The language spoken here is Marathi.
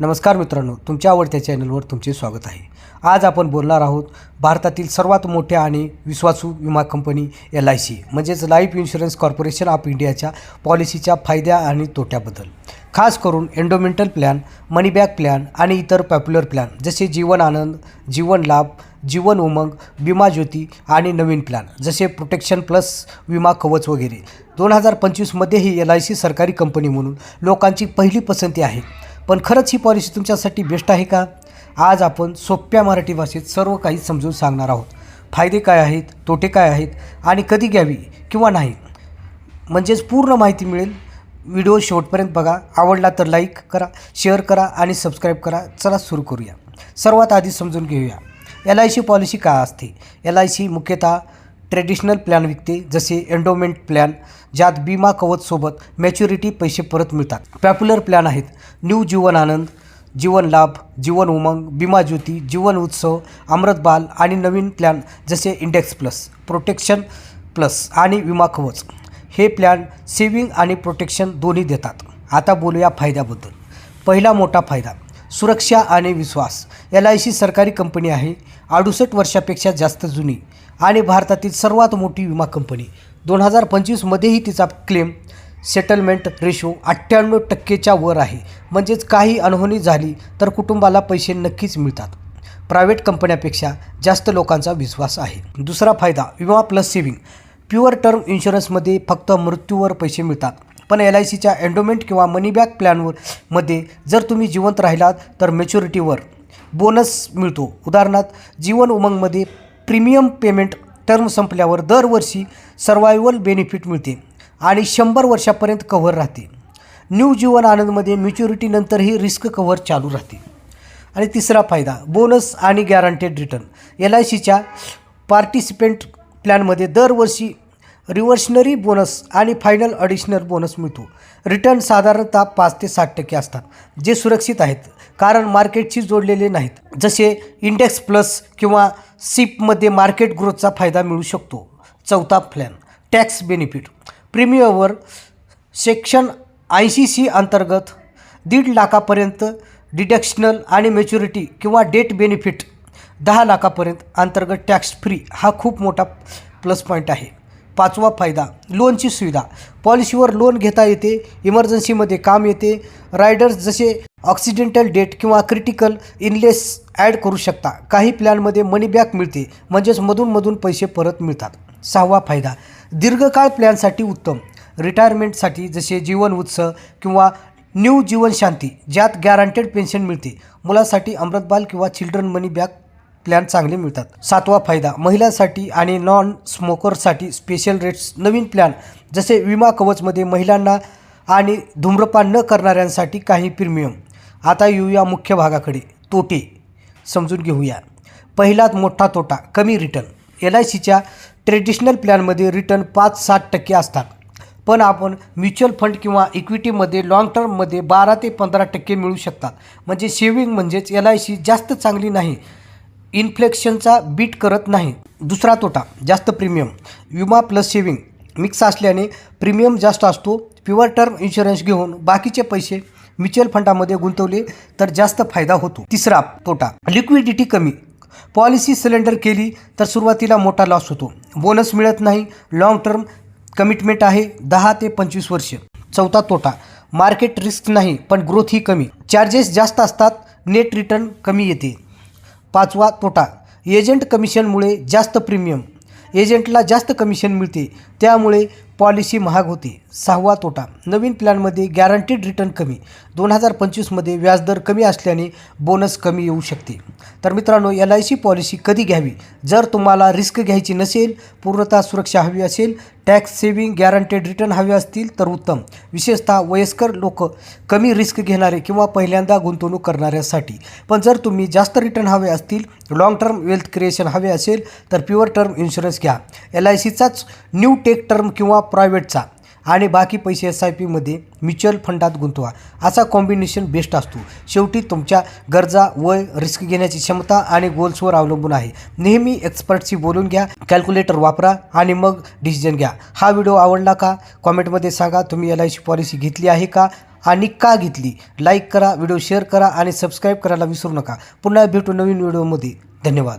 नमस्कार मित्रांनो तुमच्या आवडत्या चॅनलवर तुमचे स्वागत आहे. आज आपण बोलणार आहोत भारतातील सर्वात मोठ्या आणि विश्वासू विमा कंपनी एल आय सी म्हणजेच लाईफ इन्शुरन्स कॉर्पोरेशन ऑफ इंडियाच्या पॉलिसीच्या फायद्या आणि तोट्याबद्दल. खास करून एंडोमेंटल प्लॅन मनीबॅक प्लॅन आणि इतर पॉप्युलर प्लॅन जसे जीवन आनंद जीवन लाभ जीवन उमंग विमा ज्योती आणि नवीन प्लॅन जसे प्रोटेक्शन प्लस विमा कवच वगैरे. दोन हजार पंचवीसमध्ये ही एल आय सी सरकारी कंपनी म्हणून लोकांची पहिली पसंती आहे. पण खरंच ही पॉलिसी तुमच्यासाठी बेस्ट आहे का? आज आपण सोप्या मराठी भाषेत सर्व काही समजून सांगणार आहोत. फायदे काय आहेत? तोटे काय आहेत? आणि कधी घ्यावी किंवा नाही? म्हणजेच पूर्ण माहिती मिळेल. व्हिडिओ शेवटपर्यंत बघा. आवडला तर लाईक करा शेअर करा आणि सबस्क्राईब करा. चला सुरू करूया. सर्वात आधी समजून घेऊया. एल आय सी पॉलिसी काय असते? एल आय सी मुख्यतः ट्रेडिशनल प्लॅन विकते जसे एंडोमेंट प्लॅन ज्यात विमा कवचसोबत मॅच्युरिटी पैसे परत मिळतात. पॉप्युलर प्लॅन आहेत. न्यू जीवन आनंद जीवन लाभ जीवन उमंग विमा ज्योती जीवन उत्सव अमृत बाल आणि नवीन प्लॅन जसे इंडेक्स प्लस प्रोटेक्शन प्लस आणि विमा कवच. हे प्लॅन सेविंग आणि प्रोटेक्शन दोन्ही देतात. आता बोलूया फायद्याबद्दल. पहिला मोठा फायदा सुरक्षा आणि विश्वास. एल आय सी सरकारी कंपनी आहे. अडुसष्ट वर्षापेक्षा जास्त जुनी आणि भारतातील सर्वात मोठी विमा कंपनी. दोन हजार पंचवीसमध्येही तिचा क्लेम सेटलमेंट रेशो अठ्ठ्याण्णव टक्केच्या वर आहे. म्हणजेच काही अनहोनी झाली तर कुटुंबाला पैसे नक्कीच मिळतात. प्रायव्हेट कंपन्यापेक्षा जास्त लोकांचा विश्वास आहे. दुसरा फायदा विमा प्लस सेव्हिंग प्युअर टर्म इन्शुरन्समध्ये फक्त मृत्यूवर पैसे मिळतात. पण एल आय सीच्या एंडोमेंट किंवा मनी बॅक प्लॅनवर मध्ये जर तुम्ही जिवंत राहिलात तर मॅच्युरिटीवर बोनस मिळतो. उदाहरणार्थ जीवन उमंगमध्ये प्रीमियम पेमेंट टर्म संपल्यावर दरवर्षी सर्वायवल बेनिफिट मिळते आणि शंभर वर्षापर्यंत कव्हर राहते. न्यू जीवन आनंदमध्ये मॅच्युरिटीनंतरही रिस्क कव्हर चालू राहते. आणि तिसरा फायदा बोनस आणि गॅरंटेड रिटर्न एल आय सीच्या पार्टिसिपेंट प्लॅनमध्ये दरवर्षी रिव्हर्शनरी बोनस आणि फायनल अडिशनल बोनस मिळतो. रिटर्न साधारणतः पाच ते साठ टक्के असतात जे सुरक्षित आहेत कारण मार्केटशी जोडलेले नाहीत. जसे इंडेक्स प्लस किंवा सिपमध्ये मार्केट ग्रोथचा फायदा मिळू शकतो. चौथा प्लॅन टॅक्स बेनिफिट प्रीमियमवर सेक्शन ऐंशी सी अंतर्गत दीड लाखापर्यंत डिडक्शनल आणि मॅच्युरिटी किंवा डेट बेनिफिट दहा लाखापर्यंत अंतर्गत टॅक्स फ्री हा खूप मोठा प्लस पॉईंट आहे. पाचवा फायदा लोनची सुविधा. पॉलिसीवर लोन घेता येते इमर्जन्सीमध्ये काम येते. रायडर्स जसे ऑक्सिडेंटल डेट किंवा क्रिटिकल इनलेस ॲड करू शकता. काही प्लॅनमध्ये मनी बॅक मिळते म्हणजेच मधूनमधून पैसे परत मिळतात. सहावा फायदा दीर्घकाळ प्लॅनसाठी उत्तम. रिटायरमेंटसाठी जसे जीवन उत्सव किंवा न्यू जीवनशांती ज्यात गॅरंटेड पेन्शन मिळते. मुलासाठी अमृतबाल किंवा चिल्ड्रन मनी बॅक प्लॅन चांगले मिळतात. सातवा फायदा महिलांसाठी आणि नॉन स्मोकरसाठी स्पेशल रेट्स नवीन प्लॅन जसे विमा कवचमध्ये महिलांना आणि धूम्रपान न करणाऱ्यांसाठी काही प्रीमियम आता येऊया मुख्य भागाकडे तोटे. समजून घेऊया. पहिलाच मोठा तोटा कमी रिटर्न एल आय सीच्या ट्रेडिशनल प्लॅनमध्ये रिटर्न पाच सात टक्के असतात. पण आपण म्युच्युअल फंड किंवा इक्विटीमध्ये लाँग टर्ममध्ये बारा ते पंधरा टक्के मिळू शकतात. म्हणजे सेविंग म्हणजेच एल आय सी जास्त चांगली नाही. इन्फ्लेक्शनचा बीट करत नाही. दुसरा तोटा जास्त प्रीमियम. विमा प्लस सेविंग मिक्स असल्याने प्रीमियम जास्त असतो. प्युअर टर्म इन्शुरन्स घेऊन बाकीचे पैसे म्युच्युअल फंडामध्ये गुंतवले तर जास्त फायदा होतो. तिसरा तोटा लिक्विडिटी कमी. पॉलिसी सिलेंडर केली तर सुरुवातीला मोठा लॉस होतो. बोनस मिळत नाही. लाँग टर्म कमिटमेंट आहे दहा ते पंचवीस वर्ष. चौथा तोटा मार्केट रिस्क नाही पण ग्रोथ ही कमी. चार्जेस जास्त असतात. नेट रिटर्न कमी येते. पाचवा तोटा. एजंट कमिशनमुळे जास्त प्रीमियम. एजंटला जास्त कमिशन मिळते. त्यामुळे पॉलिसी महाग होते. सहावा तोटा. नवीन प्लॅनमध्ये गॅरंटीड रिटर्न कमी. दोन हजार पंचवीसमध्ये व्याजदर कमी असल्याने बोनस कमी येऊ शकते. तर मित्रांनो एल आय सी पॉलिसी कधी घ्यावी? जर तुम्हाला रिस्क घ्यायची नसेल पूर्णतः सुरक्षा हवी असेल टॅक्स सेविंग गॅरंटेड रिटर्न हवे असतील तर उत्तम. विशेषतः वयस्कर लोक कमी रिस्क घेणारे किंवा पहिल्यांदा गुंतवणूक करणाऱ्यासाठी. पण जर तुम्ही जास्त रिटर्न हवे असतील लाँग टर्म वेल्थ क्रिएशन हवे असेल तर प्युअर टर्म इन्शुरन्स घ्या. एल आय सीचाच न्यू टेक टर्म किंवा प्रायव्हेटचा आणि बाकी पैसे एस आय पीमध्ये म्युच्युअल फंडात गुंतवा. असा कॉम्बिनेशन बेस्ट असतो. शेवटी तुमच्या गरजा वय रिस्क घेण्याची क्षमता आणि गोल्सवर अवलंबून आहे. नेहमी एक्सपर्टशी बोलून घ्या कॅल्क्युलेटर वापरा आणि मग डिसिजन घ्या. हा व्हिडिओ आवडला का? कॉमेंटमध्ये सांगा. तुम्ही एल आय सी पॉलिसी घेतली आहे का? आणि का घेतली? लाईक करा व्हिडिओ शेअर करा आणि सबस्क्राईब करायला विसरू नका. पुन्हा भेटू नवीन व्हिडिओमध्ये धन्यवाद.